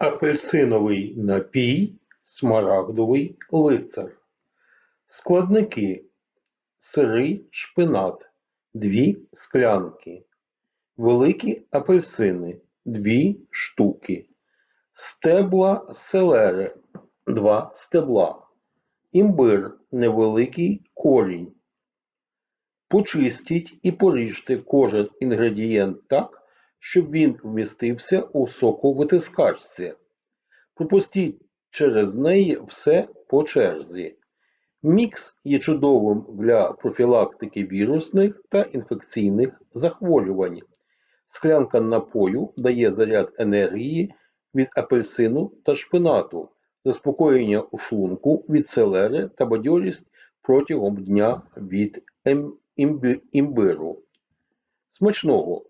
Апельсиновий напій, смарагдовий лицар. Складники: сирий шпинат – 2 склянки, великі апельсини – 2 штуки, стебла селери – 2 стебла, імбир – невеликий корінь. Почистіть і поріжте кожен інгредієнт так, щоб він вмістився у соковитискачці. Пропустіть через неї все по черзі. Мікс є чудовим для профілактики вірусних та інфекційних захворювань. Склянка напою дає заряд енергії від апельсину та шпинату, заспокоєння у шлунку від селери та бадьорість протягом дня від ем- імбиру. Смачного!